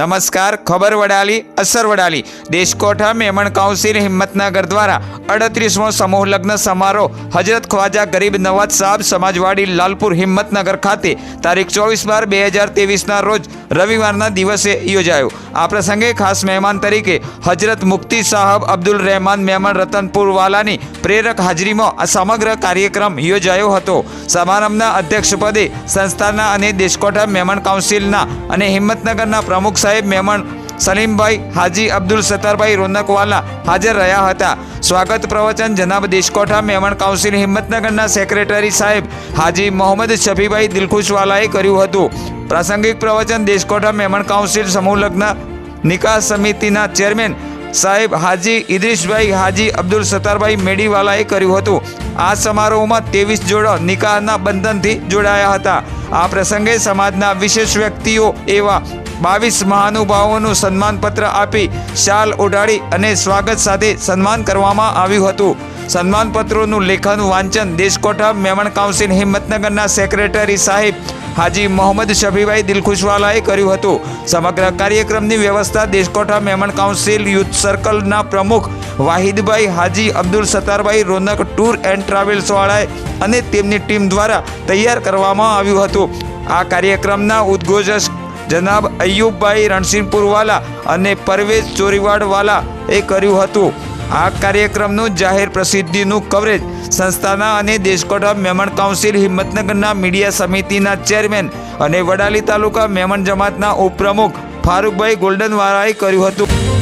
નમસ્કાર, ખબર વડાલી, અસર વડાલી. દેશકોઠા મેમણ કાઉન્સિલ હિંમતનગર દ્વારા અડત્રીસમો સમૂહ લગ્ન સમારોહ. હજરત ખ્વાજા ગરીબ નવાજ સાહેબ, સમાજવાડી લાલપુર હિંમતનગર ખાતે તારીખ ચોવીસ બાર બે હજાર તેવીસના રોજ રવિવારના દિવસે યોજાયો. આ પ્રસંગે ખાસ મહેમાન તરીકે હજરત મુફ્તી સાહબ અબ્દુલ રહેમાન મેમણ રતનપુરવાલાની પ્રેરક હાજરીમાં આ સમગ્ર કાર્યક્રમ યોજાયો હતો. સમારંભના અધ્યક્ષપદે સંસ્થાના અને દેશકોઠા મેમણ કાઉન્સિલના અને હિંમતનગરના પ્રમુખ સાહેબ મેમણ સલીમભાઈ, હાજી અબ્દુલ સત્તારભાઈ રોનકવાલા હાજર રહ્યા હતા. સ્વાગત પ્રવચન જનાબ દેશકોઠા મેમણ કાઉન્સિલ હિંમતનગરના સેક્રેટરી સાહેબ હાજી મોહમ્મદ શફીભાઈ દિલખુશવાલાએ કર્યું હતું. પ્રાસંગિક પ્રવચન દેશકોઠા મેમણ કાઉન્સિલ સમૂહલગ્ન નિકાસ સમિતિના ચેરમેન સાહેબ હાજી ઇદ્રીશભાઈ, હાજી અબ્દુલ સત્તારભાઈ મેડીવાલાએ કર્યું હતું. આ સમારોહમાં ત્રેવીસ જોડો નિકાહના બંધનથી જોડાયા હતા. આ પ્રસંગે સમાજના વિશેષ વ્યક્તિઓ એવા બાવીસ મહાનુભાવોનું સન્માનપત્ર આપી શાલ ઉડાડી અને સ્વાગત સાથે સન્માન કરવામાં આવ્યું હતું. સન્માનપત્રોનું લેખન વાંચન દેશકોઠા મેમણ કાઉન્સિલ હિંમતનગરના સેક્રેટરી સાહેબ હાજી મોહમ્મદ શફીભાઈ દિલખુશવાલાએ કર્યું હતું. સમગ્ર કાર્યક્રમની વ્યવસ્થા દેશકોઠા મેમણ કાઉન્સિલ યુથ સર્કલના પ્રમુખ વાહિદભાઈ હાજી, અબ્દુલ સત્તારભાઈ રોનક, ટૂર એન્ડ ટ્રાવેલ્સવાળાએ અને તેમની ટીમ દ્વારા તૈયાર કરવામાં આવ્યું હતું. આ કાર્યક્રમના ઉદ્ઘોષક જનાબ અયુબભાઈ રણસિંહપુરવાલા અને પરવેઝ ચોરીવાડવાલા એ કર્યું હતું. આ કાર્યક્રમનું જાહેર પ્રસિદ્ધિનું કવરેજ સંસ્થાના અને દેશકોટા મેમણ કાઉન્સિલ હિંમતનગરના મીડિયા સમિતિના ચેરમેન અને વડાલી તાલુકા મેમણ જમાતના ઉપપ્રમુખ ફારૂકભાઈ ગોલ્ડનવાળાએ કર્યું હતું.